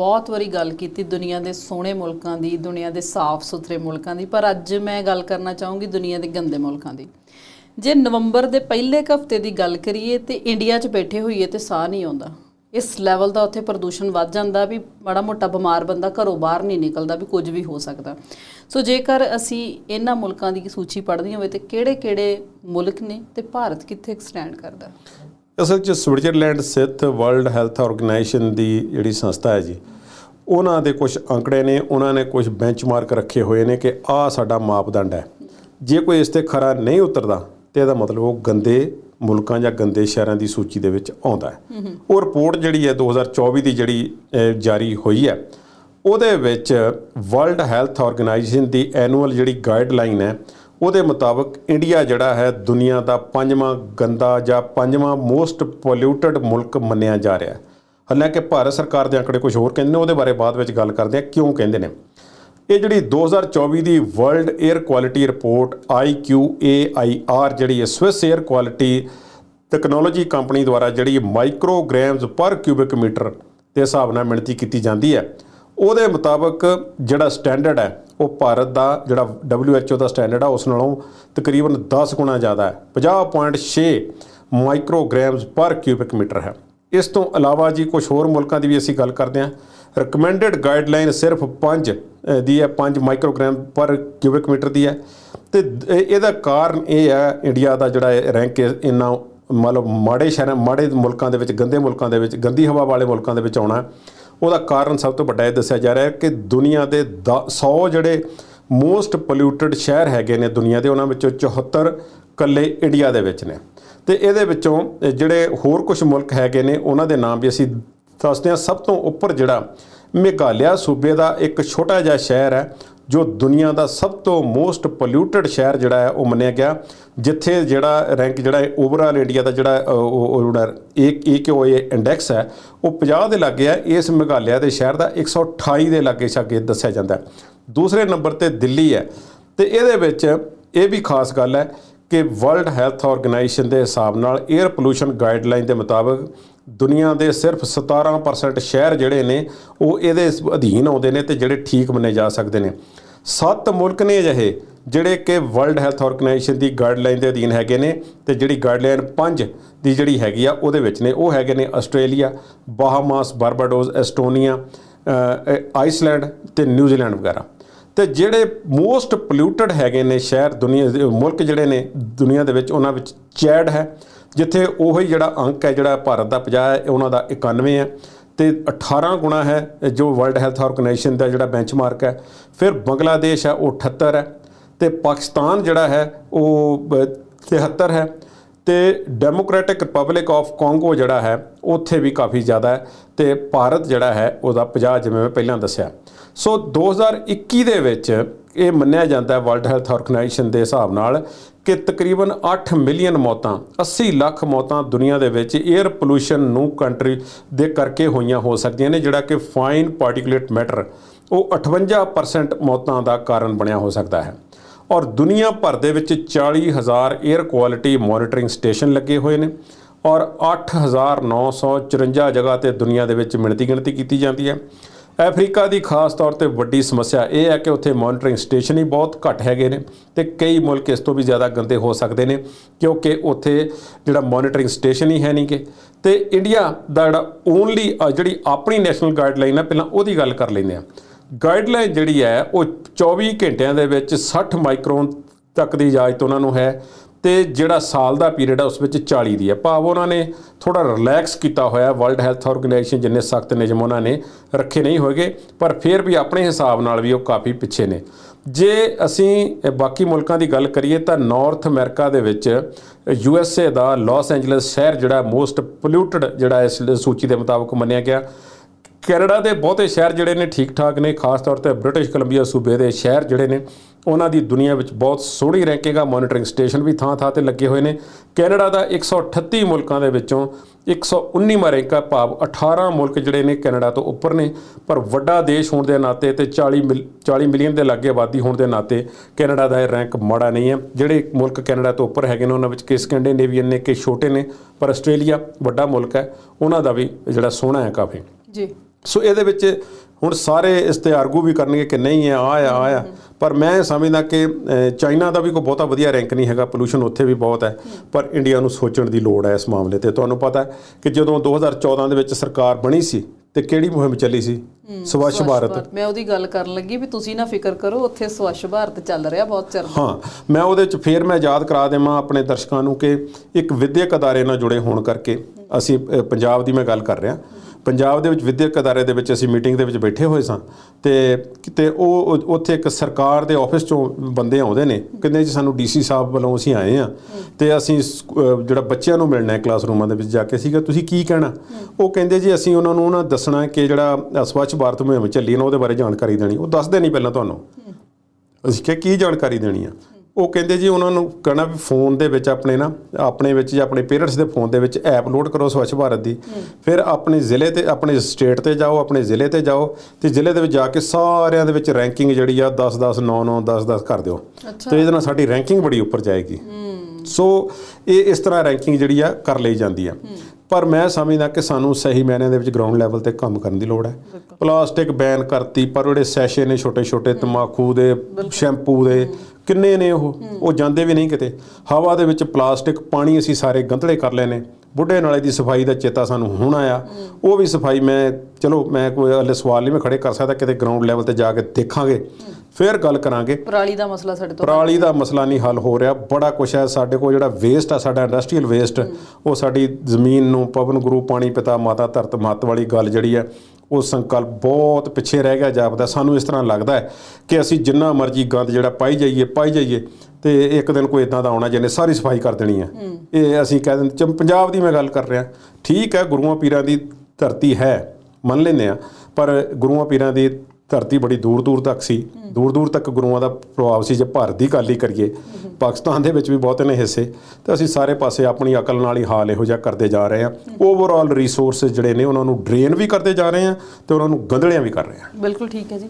ਬਹੁਤ ਵਾਰੀ ਗੱਲ ਕੀਤੀ ਦੁਨੀਆ ਦੇ ਸੋਹਣੇ ਮੁਲਕਾਂ ਦੀ, ਦੁਨੀਆ ਦੇ ਸਾਫ਼ ਸੁਥਰੇ ਮੁਲਕਾਂ ਦੀ, ਪਰ ਅੱਜ ਮੈਂ ਗੱਲ ਕਰਨਾ ਚਾਹੂੰਗੀ ਦੁਨੀਆ ਦੇ ਗੰਦੇ ਮੁਲਕਾਂ ਦੀ। ਜੇ ਨਵੰਬਰ ਦੇ ਪਹਿਲੇ ਕੁ ਹਫ਼ਤੇ ਦੀ ਗੱਲ ਕਰੀਏ ਤੇ ਇੰਡੀਆ 'ਚ ਬੈਠੇ ਹੋਈਏ ਤੇ ਸਾਹ ਨਹੀਂ ਆਉਂਦਾ। ਇਸ ਲੈਵਲ ਦਾ ਉੱਥੇ ਪ੍ਰਦੂਸ਼ਣ ਵੱਧ ਜਾਂਦਾ ਵੀ ਬੜਾ ਮੋਟਾ ਬਿਮਾਰ ਬੰਦਾ ਘਰੋਂ ਬਾਹਰ ਨਹੀਂ ਨਿਕਲਦਾ ਵੀ ਕੁਝ ਵੀ ਹੋ ਸਕਦਾ। ਸੋ ਜੇਕਰ ਅਸੀਂ ਇਹਨਾਂ ਮੁਲਕਾਂ ਦੀ ਸੂਚੀ ਪੜ੍ਹਨੀ ਹੋਵੇ ਤੇ ਕਿਹੜੇ-ਕਿਹੜੇ ਮੁਲਕ ਨੇ ਤੇ ਭਾਰਤ ਕਿੱਥੇ ਸਟੈਂਡ ਕਰਦਾ? ਅਸਲ 'ਚ ਸਵਿਟਜ਼ਰਲੈਂਡ ਸਥਿਤ ਵਰਲਡ ਹੈਲਥ ਆਰਗੇਨਾਈਜੇਸ਼ਨ ਦੀ ਜਿਹੜੀ ਸੰਸਥਾ ਹੈ ਜੀ ਉਹਨਾਂ ਦੇ ਕੁਝ ਅੰਕੜੇ ਨੇ ਉਹਨਾਂ ਨੇ ਕੁਝ ਬੈਂਚਮਾਰਕ ਰੱਖੇ ਹੋਏ ਨੇ ਕਿ ਆਹ ਸਾਡਾ ਮਾਪਦੰਡ ਹੈ। ਜੇ ਕੋਈ ਇਸ ਤੇ ਖਰਾ ਨਹੀਂ ਉਤਰਦਾ ਤੇ ਇਹਦਾ ਮਤਲਬ ਉਹ ਗੰਦੇ ਮੁਲਕਾਂ ਜਾਂ ਗੰਦੇ ਸ਼ਹਿਰਾਂ ਦੀ ਸੂਚੀ ਦੇ ਵਿੱਚ ਆਉਂਦਾ ਹੈ। ਉਹ ਰਿਪੋਰਟ ਜਿਹੜੀ ਹੈ 2024 ਦੀ ਜਿਹੜੀ ਜਾਰੀ ਹੋਈ ਹੈ ਉਹਦੇ ਵਿੱਚ ਵਰਲਡ ਹੈਲਥ ਆਰਗੇਨਾਈਜੇਸ਼ਨ ਦੀ ਐਨੂਅਲ ਜਿਹੜੀ ਗਾਈਡਲਾਈਨ ਹੈ ਉਹਦੇ ਮੁਤਾਬਕ ਇੰਡੀਆ ਜਿਹੜਾ ਹੈ ਦੁਨੀਆ ਦਾ ਪੰਜਵਾਂ ਗੰਦਾ ਜਾਂ ਪੰਜਵਾਂ ਮੋਸਟ ਪੋਲਿਊਟਡ ਮੁਲਕ ਮੰਨਿਆ ਜਾ ਰਿਹਾ ਹੈ। ਹਾਲਾਂਕਿ ਭਾਰਤ ਸਰਕਾਰ ਦੇ ਅੰਕੜੇ ਕੁਝ ਹੋਰ ਕਹਿੰਦੇ ਨੇ, ਉਹਦੇ ਬਾਰੇ ਬਾਅਦ ਵਿੱਚ ਗੱਲ ਕਰਦੇ ਆ ਕਿਉਂ ਕਹਿੰਦੇ ਨੇ। ਇਹ ਜਿਹੜੀ 2024 ਦੀ world air quality report IQAIR ਜਿਹੜੀ ਹੈ Swiss air quality technology company ਦੁਆਰਾ ਜਿਹੜੀ ਮਾਈਕਰੋਗ੍ਰਾਮਸ ਪਰ ਕਿਊਬਿਕ ਮੀਟਰ ਦੇ ਹਿਸਾਬ ਨਾਲ ਮਿਣਤੀ ਕੀਤੀ ਜਾਂਦੀ ਹੈ, ਉਹਦੇ ਮੁਤਾਬਕ ਜਿਹੜਾ ਸਟੈਂਡਰਡ ਹੈ, ਉਹ ਭਾਰਤ ਦਾ ਜਿਹੜਾ WHO ਦਾ ਸਟੈਂਡਰਡ ਆ, ਉਸ ਨਾਲੋਂ ਤਕਰੀਬਨ 10 ਗੁਣਾ ਜ਼ਿਆਦਾ ਹੈ। 50.6 ਮਾਈਕਰੋਗ੍ਰਾਮਸ ਪਰ ਕਿਊਬਿਕ ਮੀਟਰ ਹੈ। ਇਸ ਤੋਂ ਇਲਾਵਾ ਜੀ ਕੁਝ ਹੋਰ ਮੁਲਕਾਂ ਦੀ ਵੀ ਅਸੀਂ ਗੱਲ ਕਰਦੇ ਹਾਂ। ਰეკਮੈਂਡਡ ਗਾਈਡਲਾਈਨ ਸਿਰਫ 5 ਦੀ ਹੈ 5 ਮਾਈਕਰੋਗ੍ਰਾਮ ਪਰ ਕਿਊਬਿਕ ਮੀਟਰ ਦੀ ਹੈ। ਤੇ ਇਹਦਾ ਕਾਰਨ ਇਹ ਹੈ ਇੰਡੀਆ ਦਾ ਜਿਹੜਾ ਰੈਂਕ ਇੰਨਾ ਮਤਲਬ ਮਾੜੇ ਸ਼ਹਿਰਾਂ, ਮਾੜੇ ਮੁਲਕਾਂ ਦੇ ਵਿੱਚ, ਗੰਦੇ ਮੁਲਕਾਂ ਦੇ ਵਿੱਚ, ਗੰਦੀ ਹਵਾ ਵਾਲੇ ਮੁਲਕਾਂ ਦੇ ਵਿੱਚ ਆਉਣਾ ਉਹਦਾ ਕਾਰਨ ਸਭ ਤੋਂ ਵੱਡਾ ਇਹ ਦੱਸਿਆ ਜਾ ਰਿਹਾ ਹੈ ਕਿ ਦੁਨੀਆ ਦੇ 100 ਜਿਹੜੇ ਮੋਸਟ ਪੋਲਿਊਟਡ ਸ਼ਹਿਰ ਹੈਗੇ ਨੇ ਦੁਨੀਆ ਦੇ, ਉਹਨਾਂ ਵਿੱਚੋਂ 74 ਕੱਲੇ ਇੰਡੀਆ ਦੇ ਵਿੱਚ ਨੇ। ਤੇ ਇਹਦੇ ਵਿੱਚੋਂ ਜਿਹੜੇ ਹੋਰ ਕੁਝ ਮੁਲਕ ਹੈਗੇ ਨੇ ਉਹਨਾਂ ਦੇ ਨਾਮ ਵੀ ਅਸੀਂ ਦੱਸਦੇ ਹਾਂ। ਸਭ ਤੋਂ ਉੱਪਰ ਜਿਹੜਾ ਮੇਘਾਲਿਆ ਸੂਬੇ ਦਾ ਇੱਕ ਛੋਟਾ ਜਿਹਾ ਸ਼ਹਿਰ ਹੈ ਜੋ ਦੁਨੀਆ ਦਾ ਸਭ ਤੋਂ ਮੋਸਟ ਪੋਲਿਊਟਡ ਸ਼ਹਿਰ ਜਿਹੜਾ ਹੈ ਉਹ ਮੰਨਿਆ ਗਿਆ। ਜਿੱਥੇ ਜਿਹੜਾ ਰੈਂਕ ਜਿਹੜਾ ਓਵਰਆਲ ਇੰਡੀਆ ਦਾ ਜਿਹੜਾ ਅ, ਉਹ ਉਹ ਜਿਹੜਾ ਇੱਕ ਈਕੋਏ ਇੰਡੈਕਸ ਹੈ ਉਹ 50 ਦੇ ਲਾਗੇ ਹੈ। ਇਸ ਮੇਘਾਲਿਆ ਦੇ ਸ਼ਹਿਰ ਦਾ 128 ਦੇ ਲਾਗੇ ਛਾਗੇ ਦੱਸਿਆ ਜਾਂਦਾ ਦੂਸਰੇ ਨੰਬਰ ਤੇ ਦਿੱਲੀ ਹੈ। ਤੇ ਇਹਦੇ ਵਿੱਚ ਇਹ ਵੀ ਖਾਸ ਗੱਲ ਹੈ ਕਿ ਵਰਲਡ ਹੈਲਥ ਆਰਗੇਨਾਈਜੇਸ਼ਨ ਦੇ ਹਿਸਾਬ ਨਾਲ 에ਅਰ ਪੋਲੂਸ਼ਨ ਗਾਈਡਲਾਈਨ ਦੇ ਮੁਤਾਬਕ ਦੁਨੀਆ ਦੇ ਸਿਰਫ 17% ਸ਼ਹਿਰ ਜਿਹੜੇ ਨੇ, ਉਹ ਇਹਦੇ ਅਧੀਨ ਆਉਂਦੇ ਨੇ ਤੇ ਜਿਹੜੇ ਠੀਕ ਮੰਨੇ ਜਾ ਸਕਦੇ ਨੇ। ਸੱਤ ਮੁਲਕ ਨੇ ਅਜਿਹੇ ਜਿਹੜੇ ਕਿ ਵਰਲਡ ਹੈਲਥ ਆਰਗੇਨਾਈਜੇਸ਼ਨ ਦੀ ਗਾਈਡਲਾਈਨ ਦੇ ਅਧੀਨ ਹੈਗੇ ਨੇ ਤੇ ਜਿਹੜੀ ਗਾਈਡਲਾਈਨ 5 ਦੀ ਜਿਹੜੀ ਹੈਗੀ ਆ, ਉਹਦੇ ਵਿੱਚ ਨੇ। ਉਹ ਹੈਗੇ ਨੇ Australia Bahamas Barbados Estonia Iceland ਤੇ ਨਿਊਜ਼ੀਲੈਂਡ ਵਗੈਰਾ। ਤੇ ਜਿਹੜੇ ਮੋਸਟ ਪੋਲਿਊਟਡ ਹੈਗੇ ਨੇ ਸ਼ਹਿਰ ਦੁਨੀਆ ਦੇ, ਮੁਲਕ ਜਿਹੜੇ ਨੇ ਦੁਨੀਆ ਦੇ ਵਿੱਚ, ਉਹਨਾਂ ਵਿੱਚ ਚੈਡ ਹੈ, ਜਿੱਥੇ ਉਹੀ ਜਿਹੜਾ ਅੰਕ ਹੈ, ਜਿਹੜਾ ਭਾਰਤ ਦਾ 50 ਹੈ ਉਹਨਾਂ ਦਾ 91 ਹੈ। ਤੇ 18 ਗੁਣਾ ਹੈ, ਜੋ ਵਰਲਡ ਹੈਲਥ ਆਰਗੇਨਾਈਜੇਸ਼ਨ ਦਾ ਜਿਹੜਾ ਬੈਂਚਮਾਰਕ ਹੈ, ਫਿਰ ਬੰਗਲਾਦੇਸ਼ ਹੈ, ਉਹ 78 ਹੈ। ਤੇ ਪਾਕਿਸਤਾਨ ਜਿਹੜਾ ਹੈ, ਉਹ ਬ- 73 ਹੈ। ਤੇ ਡੈਮੋਕ੍ਰੈਟਿਕ ਰਿਪਬਲਿਕ ਆਫ ਕਾਂਗੋ ਜਿਹੜਾ ਹੈ, ਉੱਥੇ ਵੀ ਕਾਫੀ ਜ਼ਿਆਦਾ ਹੈ ਤੇ ਭਾਰਤ ਜਿਹੜਾ ਹੈ, ਉਹਦਾ 50 ਜਿਵੇਂ ਮੈਂ ਪਹਿਲਾਂ ਦੱਸਿਆ। ਸੋ 2021 ਦੇ ਵਿੱਚ ਇਹ ਮੰਨਿਆ ਜਾਂਦਾ ਹੈ ਵਰਲਡ ਹੈਲਥ ਆਰਗੇਨਾਈਜੇਸ਼ਨ ਦੇ ਹਿਸਾਬ ਨਾਲ ਕਿ ਤਕਰੀਬਨ 8 ਮਿਲੀਅਨ ਮੌਤਾਂ 80 ਲੱਖ ਮੌਤਾਂ ਦੁਨੀਆ ਦੇ ਵਿੱਚ 에ਅਰ ਪੋਲੂਸ਼ਨ ਨੂੰ ਕੰਟਰੀ ਦੇ ਕਰਕੇ ਹੋਈਆਂ ਹੋ ਸਕਦੀਆਂ ਨੇ, ਜਿਹੜਾ ਕਿ ਫਾਈਨ ਪਾਰਟੀਕੂਲੇਟ ਮੈਟਰ ਉਹ 58% ਮੌਤਾਂ ਦਾ ਕਾਰਨ ਬਣਿਆ ਹੋ ਸਕਦਾ ਹੈ। ਔਰ ਦੁਨੀਆ ਭਰ ਦੇ ਵਿੱਚ 40000 에ਅਰ ਕੁਆਲਿਟੀ ਮੋਨੀਟਰਿੰਗ ਸਟੇਸ਼ਨ ਲੱਗੇ ਹੋਏ ਨੇ ਔਰ 8954 ਜਗ੍ਹਾ ਤੇ ਦੁਨੀਆ ਦੇ ਵਿੱਚ ਮਿਣਤੀ ਗਿਣਤੀ ਕੀਤੀ ਜਾਂਦੀ ਹੈ। ਅਫਰੀਕਾ ਦੀ ਖਾਸ ਤੌਰ ਤੇ ਵੱਡੀ ਸਮੱਸਿਆ ਇਹ ਹੈ ਕਿ ਉੱਥੇ ਮੋਨੀਟਰਿੰਗ ਸਟੇਸ਼ਨ ਹੀ ਬਹੁਤ ਘੱਟ ਹੈਗੇ ਨੇ ਤੇ ਕਈ ਮੁਲਕ ਇਸ ਤੋਂ ਵੀ ਜ਼ਿਆਦਾ ਗੰਦੇ ਹੋ ਸਕਦੇ ਨੇ ਕਿਉਂਕਿ ਉੱਥੇ ਜਿਹੜਾ ਮੋਨੀਟਰਿੰਗ ਸਟੇਸ਼ਨ ਹੀ ਹੈ ਨਹੀਂ ਨਹੀਂਗੇ ਤੇ ਇੰਡੀਆ ਦਾ ਜਿਹੜਾ ਓਨਲੀ ਜਿਹੜੀ ਆਪਣੀ ਨੈਸ਼ਨਲ ਗਾਈਡਲਾਈਨ ਹੈ, ਪਹਿਲਾਂ ਉਹਦੀ ਗੱਲ ਕਰ ਲੈਂਦੇ ਆ ਗਾਈਡਲਾਈਨ ਜਿਹੜੀ ਹੈ, ਉਹ 24 ਘੰਟਿਆਂ ਦੇ ਵਿੱਚ 60 ਮਾਈਕਰੋਨ ਤੱਕ ਦੀ ਇਜਾਜ਼ਤ ਉਹਨਾਂ ਨੂੰ ਹੈ ਤੇ ਜਿਹੜਾ ਸਾਲ ਦਾ ਪੀਰੀਅਡ ਹੈ ਉਸ ਵਿੱਚ 40 ਦੀ ਹੈ। ਭਾਵ ਉਹਨਾਂ ਨੇ ਥੋੜਾ ਰਿਲੈਕਸ ਕੀਤਾ ਹੋਇਆ ਵਰਲਡ ਹੈਲਥ ਆਰਗੇਨਾਈਜੇਸ਼ਨ ਜਿੰਨੇ ਸਖਤ ਨਿਯਮ ਉਹਨਾਂ ਨੇ ਰੱਖੇ ਨਹੀਂ ਹੋਏਗੇ, ਪਰ ਫਿਰ ਵੀ ਆਪਣੇ ਹਿਸਾਬ ਨਾਲ ਵੀ ਉਹ ਕਾਫੀ ਪਿੱਛੇ ਨੇ। ਜੇ ਅਸੀਂ ਬਾਕੀ ਮੁਲਕਾਂ ਦੀ ਗੱਲ ਕਰੀਏ, ਤਾਂ ਨਾਰਥ ਅਮਰੀਕਾ ਦੇ ਵਿੱਚ ਯੂ ਐਸ ਏ ਦਾ ਲਾਸ ਐਂਜਲਸ ਸ਼ਹਿਰ ਜਿਹੜਾ ਮੋਸਟ ਪੋਲਿਊਟਡ ਜਿਹੜਾ ਇਸ ਸੂਚੀ ਦੇ ਮੁਤਾਬਕ ਮੰਨਿਆ ਗਿਆ ਕੈਨੇਡਾ ਦੇ ਬਹੁਤੇ ਸ਼ਹਿਰ ਜਿਹੜੇ ਨੇ ਠੀਕ ਠਾਕ ਨੇ, ਖਾਸ ਤੌਰ ਤੇ ਬ੍ਰਿਟਿਸ਼ ਕੋਲੰਬੀਆ, ਸੂਬੇ ਦੇ ਸ਼ਹਿਰ ਜਿਹੜੇ ਨੇ, ਉਹਨਾਂ ਦੀ ਦੁਨੀਆ ਵਿੱਚ ਬਹੁਤ ਸੋਹਣੀ ਰੈਂਕਿੰਗ ਆ ਮੋਨੀਟਰਿੰਗ ਸਟੇਸ਼ਨ ਵੀ ਥਾਂ ਥਾਂ ਤੇ ਲੱਗੇ ਹੋਏ ਨੇ। ਕੈਨੇਡਾ ਦਾ 138 ਮੁਲਕਾਂ ਦੇ ਵਿੱਚੋਂ 119ਵਾਂ ਰੈਂਕ ਆ ਭਾਵ 18 ਮੁਲਕ ਜਿਹੜੇ ਨੇ ਕੈਨੇਡਾ ਤੋਂ ਉੱਪਰ ਨੇ। ਪਰ ਵੱਡਾ ਦੇਸ਼ ਹੋਣ ਦੇ ਨਾਤੇ ਤੇ 40 ਮਿਲ- 40 ਮਿਲੀਅਨ ਦੇ ਲਾਗੇ ਆਬਾਦੀ ਹੋਣ ਦੇ ਨਾਤੇ ਕੈਨੇਡਾ ਦਾ ਇਹ ਰੈਂਕ ਮਾੜਾ ਨਹੀਂ ਹੈ। ਜਿਹੜੇ ਮੁਲਕ ਕੈਨੇਡਾ ਤੋਂ ਉੱਪਰ ਹੈਗੇ ਨੇ, ਉਹਨਾਂ ਵਿੱਚ ਕਿ ਸਕੈਂਡੀਨੇਵੀਅਨ ਨੇ, ਕਿ ਛੋਟੇ ਨੇ। ਪਰ ਆਸਟ੍ਰੇਲੀਆ ਵੱਡਾ ਮੁਲਕ ਹੈ, ਉਹਨਾਂ ਦਾ ਵੀ ਜਿਹੜਾ ਸੋਹਣਾ ਹੈ ਕਾਫੀ। ਜੀ। ਸੋ ਇਹਦੇ ਵਿੱਚ ਹੁਣ ਸਾਰੇ ਇਸ ਤੇ ਆਰਗੂ ਵੀ ਕਰਨਗੇ ਕਿ ਨਹੀਂ ਹੈ ਆ ਆ ਆ ਪਰ ਮੈਂ ਸਮਝਦਾ ਕਿ ਚਾਈਨਾ ਦਾ ਵੀ ਕੋਈ ਬਹੁਤਾ ਵਧੀਆ ਰੈਂਕ ਨਹੀਂ ਹੈਗਾ ਪੋਲੂਸ਼ਨ ਉੱਥੇ ਵੀ ਬਹੁਤ ਹੈ। ਪਰ ਇੰਡੀਆ ਨੂੰ ਸੋਚਣ ਦੀ ਲੋੜ ਹੈ ਇਸ ਮਾਮਲੇ ਤੇ। ਤੁਹਾਨੂੰ ਪਤਾ ਹੈ ਕਿ ਜਦੋਂ 2014 ਦੇ ਵਿੱਚ ਸਰਕਾਰ ਬਣੀ ਸੀ ਤੇ ਕਿਹੜੀ ਮੁਹਿੰਮ ਚੱਲੀ ਸੀ? ਸਵੱਛ ਭਾਰਤ। ਮੈਂ ਉਹਦੀ ਗੱਲ ਕਰਨ ਲੱਗੀ ਵੀ ਤੁਸੀਂ ਨਾ ਫਿਕਰ ਕਰੋ ਉੱਥੇ ਸਵੱਛ ਭਾਰਤ ਚੱਲ ਰਿਹਾ ਬਹੁਤ ਚਿਰ। ਹਾਂ ਮੈਂ ਉਹਦੇ ਚ ਫੇਰ ਮੈਂ ਯਾਦ ਕਰਾ ਦੇਵਾਂ ਆਪਣੇ ਦਰਸ਼ਕਾਂ ਨੂੰ ਕਿ ਇੱਕ ਵਿਦਿਅਕ ਅਦਾਰੇ ਨਾਲ ਜੁੜੇ ਹੋਣ ਕਰਕੇ ਅਸੀਂ ਪੰਜਾਬ ਦੀ ਮੈਂ ਗੱਲ ਕਰ ਰਿਹਾ। ਪੰਜਾਬ ਦੇ ਵਿੱਚ ਵਿਦਿਅਕ ਅਦਾਰੇ ਦੇ ਵਿੱਚ ਅਸੀਂ ਮੀਟਿੰਗ ਦੇ ਵਿੱਚ ਬੈਠੇ ਹੋਏ ਸਾਂ ਤੇ ਕਿਤੇ ਉਹ ਉੱਥੇ ਇੱਕ ਸਰਕਾਰ ਦੇ ਆਫਿਸ ਚੋਂ ਬੰਦੇ ਆਉਂਦੇ ਨੇ ਕਹਿੰਦੇ ਜੀ ਸਾਨੂੰ ਡੀਸੀ ਸਾਹਿਬ ਵੱਲੋਂ ਅਸੀਂ ਆਏ ਆ ਤੇ ਅਸੀਂ ਸਕੂ- ਜਿਹੜਾ ਬੱਚਿਆਂ ਨੂੰ ਮਿਲਣਾ ਹੈ ਕਲਾਸਰੂਮਾਂ ਦੇ ਵਿੱਚ ਜਾ ਕੇ ਸੀਗਾ ਤੁਸੀਂ ਕੀ ਕਹਿਣਾ? ਉਹ ਕਹਿੰਦੇ ਜੀ ਅਸੀਂ ਉਹਨਾਂ ਨੂੰ ਨਾ ਦੱਸਣਾ ਕਿ ਜਿਹੜਾ ਅ, ਸਵੱਛ ਭਾਰਤ ਮੁਹਿੰਮ ਚੱਲੀ ਨਾ ਉਹਦੇ ਬਾਰੇ ਜਾਣਕਾਰੀ ਦੇਣੀ ਉਹ ਦੱਸਦੇ ਨਹੀਂ ਪਹਿਲਾਂ ਤੁਹਾਨੂੰ। ਅਸੀਂ ਕਿਹਾ ਕੀ ਜਾਣਕਾਰੀ ਦੇਣੀ ਆ? ਉਹ ਕਹਿੰਦੇ ਜੀ ਉਹਨਾਂ ਨੂੰ ਕਹਿਣਾ ਵੀ ਫੋਨ ਦੇ ਵਿੱਚ ਆਪਣੇ ਨਾ ਆਪਣੇ ਵਿੱਚ ਜਾਂ ਆਪਣੇ ਪੇਰੈਂਟਸ ਦੇ ਫੋਨ ਦੇ ਵਿੱਚ ਐਪ ਲੋਡ ਕਰੋ ਸਵੱਛ ਭਾਰਤ ਦੀ। ਫਿਰ ਆਪਣੇ ਜ਼ਿਲ੍ਹੇ ਤੇ ਆਪਣੇ ਸਟੇਟ ਤੇ ਜਾਓ ਆਪਣੇ ਜ਼ਿਲ੍ਹੇ ਤੇ ਜਾਓ ਤੇ ਜ਼ਿਲ੍ਹੇ ਦੇ ਵਿੱਚ ਜਾ ਕੇ ਸਾਰਿਆਂ ਦੇ ਵਿੱਚ ਰੈਂਕਿੰਗ ਜਿਹੜੀ ਆ 10 10 9 9 10 10 ਕਰ ਦਿਓ। ਤੇ ਇਹਦੇ ਨਾਲ ਸਾਡੀ ਰੈਂਕਿੰਗ ਬੜੀ ਉੱਪਰ ਜਾਏਗੀ। ਸੋ ਇਹ ਇਸ ਤਰ੍ਹਾਂ ਰੈਂਕਿੰਗ ਜਿਹੜੀ ਆ ਕਰ ਲਈ ਜਾਂਦੀ ਆ। ਪਰ ਮੈਂ ਸਮਝਦਾ ਕਿ ਸਾਨੂੰ ਸਹੀ ਮਾਇਨਿਆਂ ਦੇ ਵਿੱਚ ਗਰਾਊਂਡ ਲੈਵਲ ਤੇ ਕੰਮ ਕਰਨ ਦੀ ਲੋੜ ਹੈ। ਪਲਾਸਟਿਕ ਬੈਨ ਕਰਤੀ ਪਰ ਜਿਹੜੇ ਸੈਸ਼ੇ ਨੇ ਛੋਟੇ ਛੋਟੇ ਤੰਬਾਕੂ ਦੇ ਸ਼ੈਂਪੂ ਦੇ ਕਿੰਨੇ ਨੇ ਉਹ? ਉਹ ਜਾਂਦੇ ਵੀ ਨਹੀਂ ਕਿਤੇ। ਹਵਾ ਦੇ ਵਿੱਚ ਪਲਾਸਟਿਕ ਪਾਣੀ ਅਸੀਂ ਸਾਰੇ ਗੰਧਲੇ ਕਰ ਲਏ ਨੇ ਬੁੱਢੇ ਨਾਲੇ ਦੀ ਸਫ਼ਾਈ ਦਾ ਚੇਤਾ ਸਾਨੂੰ ਹੁਣ ਆਇਆ। ਉਹ ਵੀ ਸਫ਼ਾਈ ਮੈਂ ਚਲੋ ਮੈਂ ਕੋਈ ਹਲੇ ਸਵਾਲ ਨਹੀਂ ਮੈਂ ਖੜੇ ਕਰ ਸਕਦਾ ਕਿਤੇ ਗਰਾਊਂਡ ਲੈਵਲ ਤੇ ਜਾ ਕੇ ਦੇਖਾਂਗੇ। ਫਿਰ ਗੱਲ ਕਰਾਂਗੇ। ਪਰਾਲੀ ਦਾ ਮਸਲਾ ਸਾਡੇ ਤੋਂ ਪਰਾਲੀ ਦਾ ਮਸਲਾ ਨਹੀਂ ਹੱਲ ਹੋ ਰਿਹਾ। ਬੜਾ ਕੁਛ ਹੈ। ਸਾਡੇ ਕੋਲ ਜਿਹੜਾ ਵੇਸਟ ਆ ਸਾਡਾ ਇੰਡਸਟਰੀਅਲ ਵੇਸਟ ਉਹ ਸਾਡੀ ਜ਼ਮੀਨ ਨੂੰ ਪਵਨ ਗੁਰੂ ਪਾਣੀ ਪਿਤਾ ਮਾਤਾ ਧਰਤ ਮੱਤ ਵਾਲੀ ਗੱਲ ਜਿਹੜੀ ਹੈ ਉਹ ਸੰਕਲਪ ਬਹੁਤ ਪਿੱਛੇ ਰਹਿ ਗਿਆ ਜਾਪਦਾ। ਸਾਨੂੰ ਇਸ ਤਰ੍ਹਾਂ ਲੱਗਦਾ ਹੈ ਕਿ ਅਸੀਂ ਜਿੰਨਾ ਮਰਜ਼ੀ ਗੰਦ ਜਿਹੜਾ ਪਾਈ ਜਾਈਏ ਪਾਈ ਜਾਈਏ ਤੇ ਇੱਕ ਦਿਨ ਕੋਈ ਇਦਾਂ ਦਾ ਆਉਣਾ ਜਿਹਨੇ ਸਾਰੀ ਸਫ਼ਾਈ ਕਰ ਦੇਣੀ ਹੈ। ਇਹ ਅਸੀਂ ਕਹਿ ਦਿੰਦੇ ਚ- ਪੰਜਾਬ ਦੀ ਮੈਂ ਗੱਲ ਕਰ ਰਿਹਾ। ਠੀਕ ਹੈ ਗੁਰੂਆਂ ਪੀਰਾਂ ਦੀ ਧਰਤੀ ਹੈ ਮੰਨ ਲੈਂਦੇ ਆ ਪਰ ਗੁਰੂਆਂ ਪੀਰਾਂ ਦੀ ਧਰਤੀ ਬੜੀ ਦੂਰ ਦੂਰ ਤੱਕ ਸੀ। ਦੂਰ ਦੂਰ ਤੱਕ ਗੁਰੂਆਂ ਦਾ ਪ੍ਰਭਾਵ ਸੀ ਜੇ ਭਾਰਤ ਦੀ ਗੱਲ ਹੀ ਕਰੀਏ। ਪਾਕਿਸਤਾਨ ਦੇ ਵਿੱਚ ਵੀ ਬਹੁਤੇ ਨੇ ਹਿੱਸੇ। ਤੇ ਅਸੀਂ ਸਾਰੇ ਪਾਸੇ ਆਪਣੀ ਅਕਲ ਨਾਲ ਹੀ ਹਾਲ ਇਹੋ ਜਿਹਾ ਕਰਦੇ ਜਾ ਰਹੇ ਹਾਂ। ਓਵਰਆਲ ਰਿਸੋਰਸਸ ਜਿਹੜੇ ਨੇ, ਉਹਨਾਂ ਨੂੰ ਡਰੇਨ ਵੀ ਕਰਦੇ ਜਾ ਰਹੇ ਹਾਂ ਤੇ ਉਹਨਾਂ ਨੂੰ ਗੰਧਲਿਆਂ ਵੀ ਕਰ ਰਹੇ ਹਾਂ। ਬਿਲਕੁਲ ਠੀਕ ਹੈ ਜੀ।